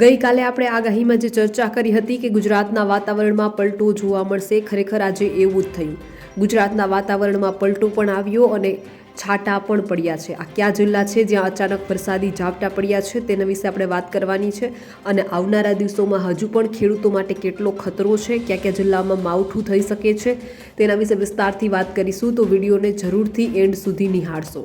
ગઈકાલે આપણે આગાહીમાં જે ચર્ચા કરી હતી કે ગુજરાતના વાતાવરણમાં પલટો જોવા મળશે, ખરેખર આજે એવું જ થયું. ગુજરાતના વાતાવરણમાં પલટો પણ આવ્યો અને છાંટા પણ પડ્યા છે. આ કયા જિલ્લા છે જ્યાં અચાનક વરસાદી ઝાપટા પડ્યા છે તેના વિશે આપણે વાત કરવાની છે અને આવનારા દિવસોમાં હજુ પણ ખેડૂતો માટે કેટલો ખતરો છે, કયા કયા જિલ્લામાં માવઠું થઈ શકે છે તેના વિશે વિસ્તારથી વાત કરીશું તો વિડીયોને જરૂરથી એન્ડ સુધી નિહાળશો.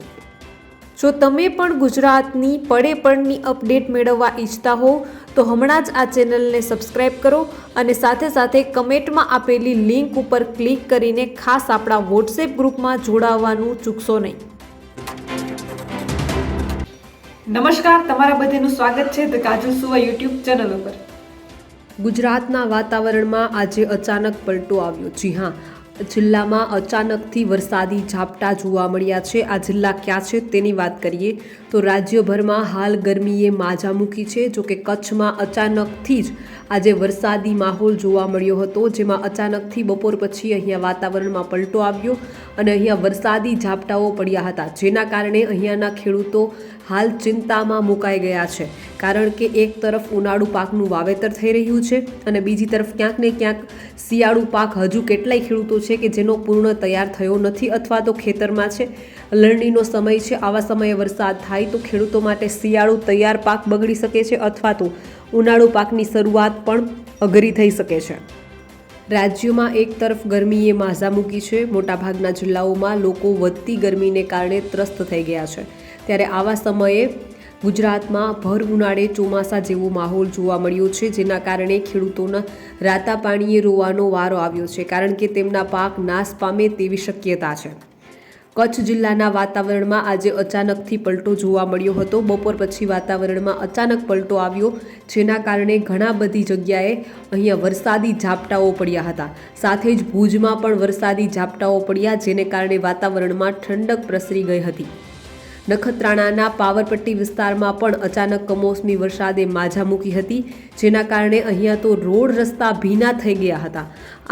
જો તમે પણ ગુજરાતની પડે પડની અપડેટ મેળવવા ઈચ્છતા હો તો હમણાં જ આ ચેનલને સબસ્ક્રાઇબ કરો અને સાથે સાથે કમેન્ટમાં આપેલી લિંક ઉપર ક્લિક કરીને ખાસ આપણા વોટ્સએપ ગ્રુપમાં જોડાવવાનું ચૂકશો નહીં. નમસ્કાર તમારા બધાનું સ્વાગત છે ધ કાજુ સુવા યુટ્યુબ ચેનલ ઉપર. ગુજરાતના વાતાવરણમાં આજે અચાનક પલટો આવ્યો. જી હા જિલ્લામાં અચાનકથી વરસાદી ઝાપટા જોવા મળ્યા છે. આ જિલ્લા ક્યાં છે તેની વાત કરીએ તો રાજ્યભરમાં હાલ ગરમીએ માજા મૂકી છે. જો કે કચ્છમાં અચાનકથી જ આજે વરસાદી માહોલ જોવા મળ્યો હતો, જેમાં અચાનકથી બપોર પછી અહીંયા વાતાવરણમાં પલટો આવ્યો અને અહીંયા વરસાદી ઝાપટાઓ પડ્યા હતા. જેના કારણે અહીંયાના ખેડૂતો હાલ ચિંતામાં મુકાઈ ગયા છે. કારણ કે એક તરફ ઉનાળુ પાકનું વાવેતર થઈ રહ્યું છે અને બીજી તરફ ક્યાંક ને ક્યાંક શિયાળુ પાક હજુ કેટલાય ખેડૂતો છે કે જેનો પૂર્ણ તૈયાર થયો નથી અથવા તો ખેતરમાં છે. લણણીનો સમય છે, આવા સમયે વરસાદ થાય તો ખેડૂતો માટે શિયાળુ તૈયાર પાક બગડી શકે છે અથવા તો ઉનાળુ પાકની શરૂઆત પણ અઘરી થઈ શકે છે. રાજ્યમાં એક તરફ ગરમીએ માઝા મૂકી છે, મોટાભાગના જિલ્લાઓમાં લોકો વધતી ગરમીને કારણે ત્રસ્ત થઈ ગયા છે. ત્યારે આવા સમયે ગુજરાતમાં ભર ઉનાળે ચોમાસા જેવો માહોલ જોવા મળ્યો છે, જેના કારણે ખેડૂતોના રાતા પાણીએ રોવાનો વારો આવ્યો છે, કારણ કે તેમના પાક નાશ પામે તેવી શક્યતા છે. કચ્છ જિલ્લાના વાતાવરણમાં આજે અચાનકથી પલટો જોવા મળ્યો હતો. બપોર પછી વાતાવરણમાં અચાનક પલટો આવ્યો, જેના કારણે ઘણા બધી જગ્યાએ અહીંયા વરસાદી ઝાપટાઓ પડ્યા હતા. સાથે જ ભુજમાં પણ વરસાદી ઝાપટાઓ પડ્યા, જેને કારણે વાતાવરણમાં ઠંડક પ્રસરી ગઈ હતી. નખત્રાણાના પાવરપટ્ટી વિસ્તારમાં પણ અચાનક કમોસમી વરસાદે માઝા મૂકી હતી, જેના કારણે અહીંયા તો રોડ રસ્તા ભીના થઈ ગયા હતા.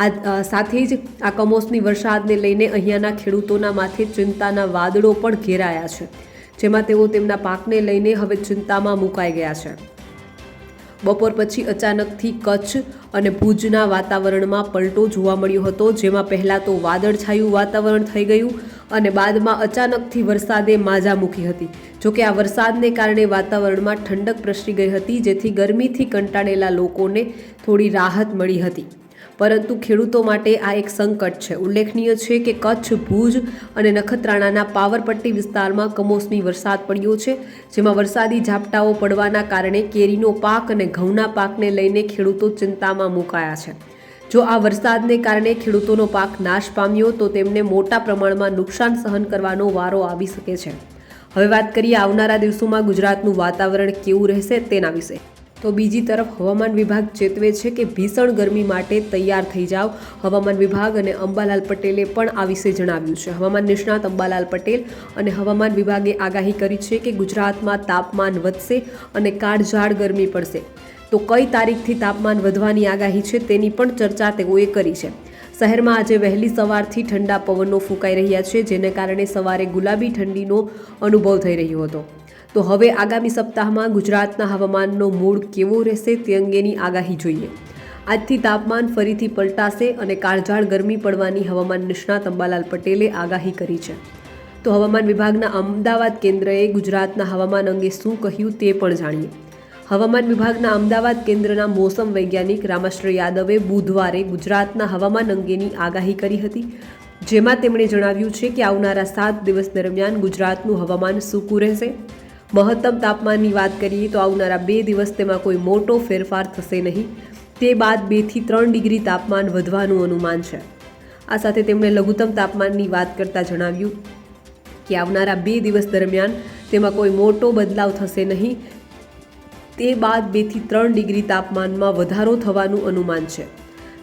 આ સાથે જ આ કમોસમી વરસાદને લઈને અહીંયાના ખેડૂતોના માથે ચિંતાના વાદળો પણ ઘેરાયા છે, જેમાં તેઓ તેમના પાકને લઈને હવે ચિંતામાં મુકાઈ ગયા છે. બપોર પછી અચાનકથી કચ્છ અને ભુજના વાતાવરણમાં પલટો જોવા મળ્યો હતો, જેમાં પહેલાં તો વાદળછાયું વાતાવરણ થઈ ગયું અને બાદમાં અચાનકથી વરસાદે માજા મૂકી હતી. જોકે આ વરસાદને કારણે વાતાવરણમાં ઠંડક પ્રસરી ગઈ હતી, જેથી ગરમીથી કંટાળેલા લોકોને થોડી રાહત મળી હતી. પરંતુ ખેડૂતો માટે આ એક સંકટ છે. ઉલ્લેખનીય છે કે કચ્છ, ભુજ અને નખત્રાણાના પાવરપટ્ટી વિસ્તારમાં કમોસમી વરસાદ પડ્યો છે, જેમાં વરસાદી ઝાપટાઓ પડવાના કારણે કેરીનો પાક અને ઘઉંના પાકને લઈને ખેડૂતો ચિંતામાં મુકાયા છે. જો આ વરસાદને કારણે ખેડૂતોનો પાક નાશ પામ્યો, તો તેમને મોટા પ્રમાણમાં નુકસાન સહન કરવાનો વારો આવી શકે છે. હવે વાત કરીએ આવનારા દિવસોમાં ગુજરાતનું વાતાવરણ કેવું રહેશે તેના વિશે. તો બીજી તરફ હવામાન વિભાગ ચેતવે છે કે ભીષણ ગરમી માટે તૈયાર થઈ જાઓ. હવામાન વિભાગ અને અંબાલાલ પટેલે પણ આ વિશે જણાવ્યું છે. હવામાન નિષ્ણાત અંબાલાલ પટેલ અને હવામાન વિભાગે આગાહી કરી છે કે ગુજરાતમાં તાપમાન વધશે અને કાળઝાળ ગરમી પડશે. તો કઈ તારીખથી તાપમાન વધવાની આગાહી છે તેની પણ ચર્ચા તેઓએ કરી છે. શહેરમાં આજે વહેલી સવારથી ઠંડા પવનો ફૂંકાઈ રહ્યા છે, જેને કારણે સવારે ગુલાબી ઠંડીનો અનુભવ થઈ રહ્યો હતો. તો હવે આગામી સપ્તાહમાં ગુજરાતના હવામાનનો મૂળ કેવો રહેશે તે અંગેની આગાહી જોઈએ. આજથી તાપમાન ફરીથી પલટાશે અને કાળઝાળ ગરમી પડવાની હવામાન નિષ્ણાત અંબાલાલ પટેલે આગાહી કરી છે. તો હવામાન વિભાગના અમદાવાદ કેન્દ્રએ ગુજરાતના હવામાન અંગે શું કહ્યું તે પણ જાણીએ. હવામાન વિભાગના અમદાવાદ કેન્દ્રના મોસમ વૈજ્ઞાનિક રામાશ્ર યાદવે બુધવારે ગુજરાતના હવામાન અંગેની આગાહી કરી હતી, જેમાં તેમણે જણાવ્યું છે કે આવનારા સાત દિવસ દરમિયાન ગુજરાતનું હવામાન સૂકું રહેશે. મહત્તમ તાપમાનની વાત કરીએ તો આવનારા બે દિવસ તેમાં કોઈ મોટો ફેરફાર થશે નહીં. તે બાદ બેથી ત્રણ ડિગ્રી તાપમાન વધવાનું અનુમાન છે. આ સાથે તેમણે લઘુત્તમ તાપમાનની વાત કરતાં જણાવ્યું કે આવનારા બે દિવસ દરમિયાન તેમાં કોઈ મોટો બદલાવ થશે નહીં. તે બાદ બેથી ત્રણ ડિગ્રી તાપમાનમાં વધારો થવાનું અનુમાન છે.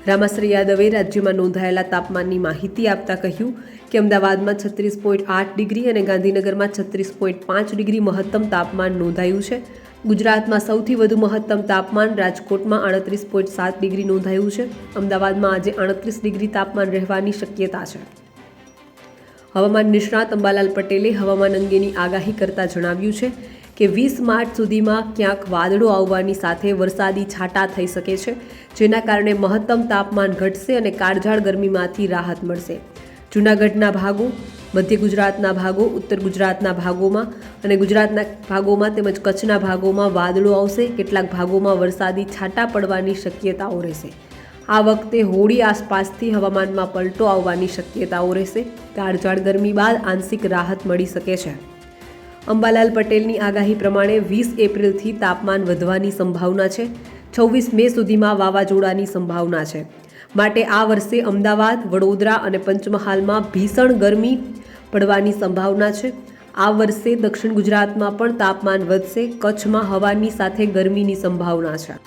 રામાશ્રી યાદવે રાજ્યમાં નોંધાયેલા તાપમાનની માહિતી આપતા કહ્યું કે અમદાવાદમાં છત્રીસ પોઈન્ટ આઠ ડિગ્રી અને ગાંધીનગરમાં છત્રીસ પોઈન્ટ પાંચ ડિગ્રી મહત્તમ તાપમાન નોંધાયું છે. ગુજરાતમાં સૌથી વધુ મહત્તમ તાપમાન રાજકોટમાં આડત્રીસ પોઈન્ટ સાત ડિગ્રી નોંધાયું છે. અમદાવાદમાં આજે આડત્રીસ ડિગ્રી તાપમાન રહેવાની શક્યતા છે. હવામાન નિષ્ણાત અંબાલાલ પટેલે હવામાન અંગેની આગાહી કરતા જણાવ્યું છે કે વીસ માર્ચ સુધીમાં ક્યાંક વાદળો આવવાની સાથે વરસાદી છાંટા થઈ શકે છે, જેના કારણે મહત્તમ તાપમાન ઘટશે અને કાળઝાળ ગરમીમાંથી રાહત મળશે. જૂનાગઢના ભાગો, મધ્ય ગુજરાતના ભાગો, ઉત્તર ગુજરાતના ભાગોમાં અને ગુજરાતના ભાગોમાં તેમજ કચ્છના ભાગોમાં વાદળો આવશે. કેટલાક ભાગોમાં વરસાદી છાંટા પડવાની શક્યતાઓ રહેશે. આ વખતે હોળી આસપાસથી હવામાનમાં પલટો આવવાની શક્યતાઓ રહેશે. કાળઝાળ ગરમી બાદ આંશિક રાહત મળી શકે છે. અંબાલાલ પટેલની આગાહી પ્રમાણે વીસ એપ્રિલથી તાપમાન વધવાની સંભાવના છે. છવ્વીસ મે સુધીમાં વાવાઝોડાની સંભાવના છે. માટે આ વર્ષે અમદાવાદ, વડોદરા અને પંચમહાલમાં ભીષણ ગરમી પડવાની સંભાવના છે. આ વર્ષે દક્ષિણ ગુજરાતમાં પણ તાપમાન વધશે. કચ્છમાં હવાની સાથે ગરમીની સંભાવના છે.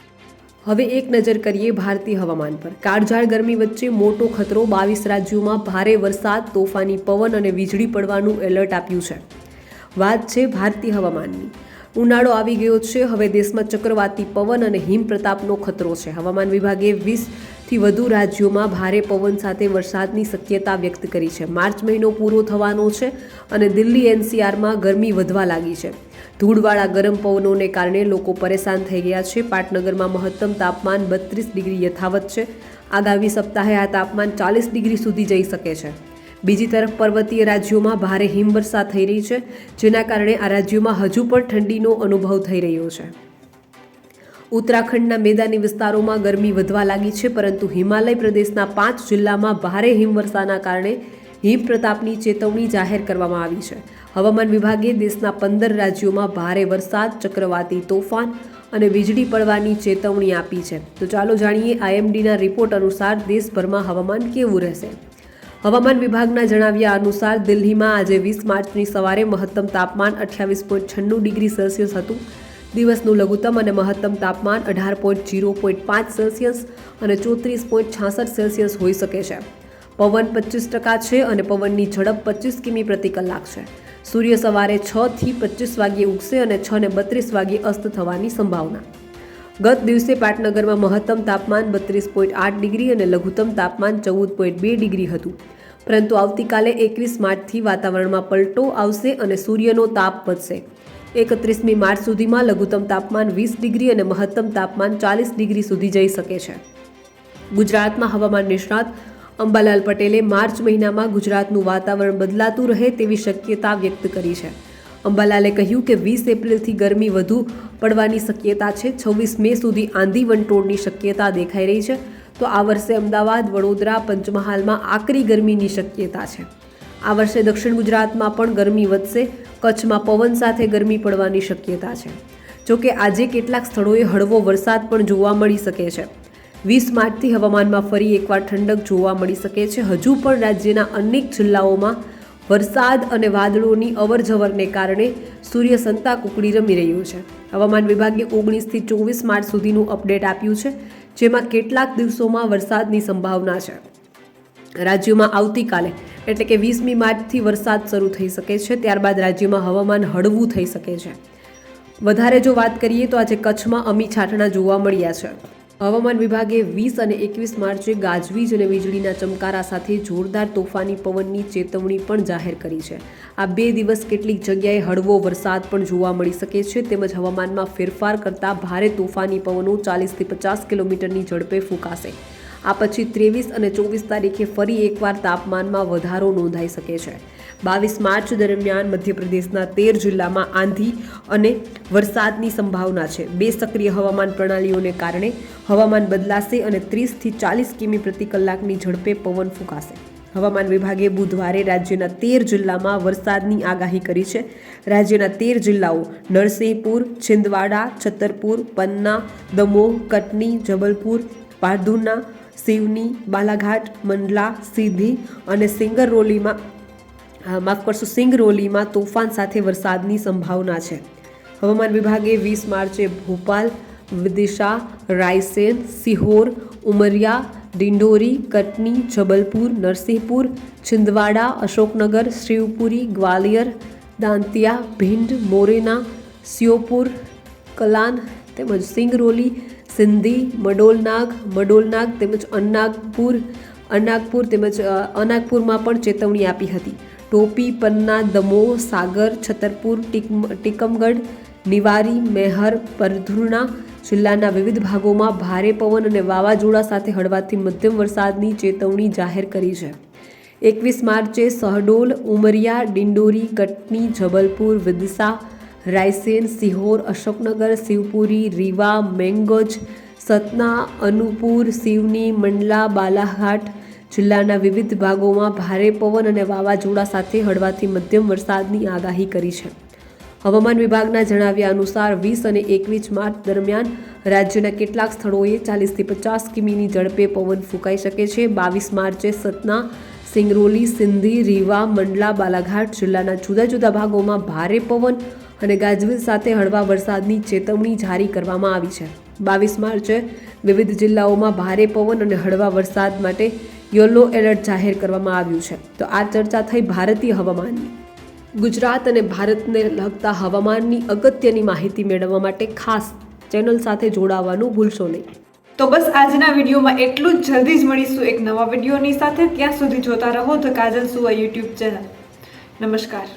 હવે એક નજર કરીએ ભારતીય હવામાન પર. કાળઝાળ ગરમી વચ્ચે મોટો ખતરો બાવીસ રાજ્યોમાં ભારે વરસાદ, તોફાની પવન અને વીજળી પડવાનું એલર્ટ આપ્યું છે. વાત છે ભારતીય હવામાનની. ઉનાળો આવી ગયો છે, હવે દેશમાં ચક્રવાતી પવન અને હિમ પ્રતાપનો ખતરો છે. હવામાન વિભાગે વીસથી વધુ રાજ્યોમાં ભારે પવન સાથે વરસાદની શક્યતા વ્યક્ત કરી છે. માર્ચ મહિનો પૂરો થવાનો છે અને દિલ્હી એનસીઆરમાં ગરમી વધવા લાગી છે. ધૂળવાળા ગરમ પવનોને કારણે લોકો પરેશાન થઈ ગયા છે. પાટનગરમાં મહત્તમ તાપમાન બત્રીસ ડિગ્રી યથાવત છે. આગામી સપ્તાહે આ તાપમાન ચાલીસ ડિગ્રી સુધી જઈ શકે છે. બીજી તરફ પર્વતીય રાજ્યોમાં ભારે હિમવર્ષા થઈ રહી છે, જેના કારણે આ રાજ્યોમાં હજુ પણ ઠંડીનો અનુભવ થઈ રહ્યો છે. ઉત્તરાખંડના મેદાની વિસ્તારોમાં ગરમી વધવા લાગી છે, પરંતુ હિમાલય પ્રદેશના પાંચ જિલ્લામાં ભારે હિમવર્ષાના કારણે હિમ પ્રતાપની ચેતવણી જાહેર કરવામાં આવી છે. હવામાન વિભાગે દેશના પંદર રાજ્યોમાં ભારે વરસાદ, ચક્રવાતી તોફાન અને વીજળી પડવાની ચેતવણી આપી છે. તો ચાલો જાણીએ આઈએમડીના રિપોર્ટ અનુસાર દેશભરમાં હવામાન કેવું રહેશે. હવામાન વિભાગના જણાવ્યા અનુસાર દિલ્હીમાં આજે વીસ માર્ચની સવારે મહત્તમ તાપમાન અઠ્યાવીસ પોઈન્ટ છન્નું ડિગ્રી સેલ્સિયસ હતું. દિવસનું લઘુત્તમ અને મહત્તમ તાપમાન અઢાર પોઈન્ટ જીરો પોઈન્ટ પાંચ સેલ્સિયસ અને ચોત્રીસ પોઈન્ટ છાસઠ સેલ્સિયસ હોઈ શકે છે. પવન પચીસ ટકા છે અને પવનની ઝડપ પચીસ કિમી પ્રતિ કલાક છે. સૂર્ય સવારે છથી પચીસ વાગ્યે ઉગશે અને છ ને બત્રીસ વાગ્યે અસ્ત થવાની સંભાવના. ગત દિવસે પાટનગરમાં મહત્તમ તાપમાન બત્રીસ પોઈન્ટ આઠ ડિગ્રી અને લઘુત્તમ તાપમાન ચૌદ પોઈન્ટ બે ડિગ્રી હતું. પરંતુ આવતીકાલે એકવીસ માર્ચથી વાતાવરણમાં પલટો આવશે અને સૂર્યનો તાપ વધશે. એકત્રીસમી માર્ચ સુધીમાં લઘુત્તમ તાપમાન વીસ ડિગ્રી અને મહત્તમ તાપમાન ચાલીસ ડિગ્રી સુધી જઈ શકે છે. ગુજરાતમાં હવામાન નિષ્ણાત અંબાલાલ પટેલે માર્ચ મહિનામાં ગુજરાતનું વાતાવરણ બદલાતું રહે તેવી શક્યતા વ્યક્ત કરી છે. અંબાલાલે કહ્યું કે વીસ એપ્રિલથી ગરમી વધુ પડવાની શક્યતા છે. છવ્વીસ મે સુધી આંધી વંટોળની શક્યતા દેખાઈ રહી છે. તો આ વર્ષે અમદાવાદ, વડોદરા, પંચમહાલમાં આકરી ગરમીની શક્યતા છે. આ વર્ષે દક્ષિણ ગુજરાતમાં પણ ગરમી વધશે. કચ્છમાં પવન સાથે ગરમી પડવાની શક્યતા છે. જોકે આજે કેટલાક સ્થળોએ હળવો વરસાદ પણ જોવા મળી શકે છે. વીસ માર્ચથી હવામાનમાં ફરી એકવાર ઠંડક જોવા મળી શકે છે. હજુ પણ રાજ્યના અનેક જિલ્લાઓમાં વરસાદ અને વાદળોની અવરજવરને કારણે સૂર્ય સંતા કુકડી રમી રહ્યું છે. હવામાન વિભાગે ઓગણીસથી ચોવીસ માર્ચ સુધીનું અપડેટ આપ્યું છે, જેમાં કેટલાક દિવસોમાં વરસાદની સંભાવના છે. રાજ્યમાં આવતીકાલે, એટલે કે વીસમી માર્ચથી વરસાદ શરૂ થઈ શકે છે, ત્યારબાદ રાજ્યમાં હવામાન હળવું થઈ શકે છે. વધારે જો વાત કરીએ તો આજે કચ્છમાં અમી છાંટણા જોવા મળ્યા છે. હવામાન વિભાગે વીસ અને એકવીસ માર્ચે ગાજવીજ અને વીજળીના ચમકારા સાથે જોરદાર તોફાની પવનની ચેતવણી પણ જાહેર કરી છે. આ બે દિવસ કેટલીક જગ્યાએ હળવો વરસાદ પણ જોવા મળી શકે છે, તેમજ હવામાનમાં ફેરફાર કરતા ભારે તોફાની પવનો ચાલીસથી પચાસ કિલોમીટરની ઝડપે ફૂંકાશે. આ પછી ત્રેવીસ અને ચોવીસ તારીખે ફરી એકવાર તાપમાનમાં વધારો નોંધાઈ શકે છે. બાવીસ માર્ચ દરમિયાન મધ્યપ્રદેશના તેર જિલ્લામાં આંધી અને વરસાદની સંભાવના છે. બે સક્રિય હવામાન પ્રણાલીઓને કારણે હવામાન બદલાશે અને ત્રીસથી ચાલીસ કિમી પ્રતિ કલાકની ઝડપે પવન ફૂંકાશે. હવામાન વિભાગે બુધવારે રાજ્યના તેર જિલ્લામાં વરસાદની આગાહી કરી છે. રાજ્યના તેર જિલ્લાઓ નરસિંહપુર, છિંદવાડા છતરપુર પન્ના, દમોહ, કટની, જબલપુર પારધુના સિવની બાલાઘાટ, મંડલા સીધી અને સિંગરરોલીમાં માફ કરશો સિંગરોલીમાં તોફાન સાથે વરસાદની સંભાવના છે. હવામાન વિભાગે વીસ માર્ચે ભોપાલ, વિદિશા, રાયસેન, સિહોર, ઉમરિયા, ડિંડોરી, કટની, જબલપુર, નરસિંહપુર, છિંદવાડા, અશોકનગર શિવપુરી ગ્વાલિયર, દાંતિયા, ભિંડ, મોરેના સિયોપુર કલાન તેમજ સિંગરોલી સિંધી, મડોલનાગ મડોલનાગ તેમજ અન્નાગપુર અનાગપુર તેમજ અનાગપુરમાં પણ ચેતવણી આપી હતી. ટોપી, પન્ના દમોહ સાગર, છતરપુર, ટીકમ, ટીકમગઢ, નિવારી, મેહર, પરધુરણા જિલ્લાના વિવિધ ભાગોમાં ભારે પવન અને વાવાઝોડા સાથે હળવાથી મધ્યમ વરસાદની ચેતવણી જાહેર કરી છે. એકવીસ માર્ચે શહડોલ ઉમરિયા, ડિંડોરી, કટની, જબલપુર વિદિશા રાયસેન, સિહોર, અશોકનગર, શિવપુરી, રીવા, મેંગોજ, સતના, અનુપુર સિવની મંડલા બાલાઘાટ જિલ્લાના વિવિધ ભાગોમાં ભારે પવન અને વાવાઝોડા સાથે હળવાથી મધ્યમ વરસાદની આગાહી કરી છે. હવામાન વિભાગના જણાવ્યા અનુસાર વીસ અને એકવીસ માર્ચ દરમિયાન રાજ્યના કેટલાક સ્થળોએ ચાલીસથી પચાસ કિમીની ઝડપે પવન ફૂંકાઈ શકે છે. બાવીસ માર્ચે સતના, સિંગરોલી, સિંધી, રીવા, મંડલા, બાલાઘાટ જિલ્લાના જુદા જુદા ભાગોમાં ભારે પવન અને ગાજવીજ સાથે હળવા વરસાદની ચેતવણી જારી કરવામાં આવી છે. બાવીસ માર્ચે વિવિધ જિલ્લાઓમાં ભારે પવન અને હળવા વરસાદ માટે યલો એલર્ટ જાહેર કરવામાં આવ્યું છે. તો આ ચર્ચા થઈ ભારતીય હવામાનની. ગુજરાત અને ભારતને લગતા હવામાનની અગત્યની માહિતી મેળવવા માટે ખાસ ચેનલ સાથે જોડાવાનું ભૂલશો નહીં. તો બસ આજના વિડીયોમાં એટલું જ. જલ્દી જ મળીશું એક નવા વિડીયોની સાથે. ત્યાં સુધી જોતા રહો ધ કાજલ સુવા યુટ્યુબ ચેનલ. નમસ્કાર.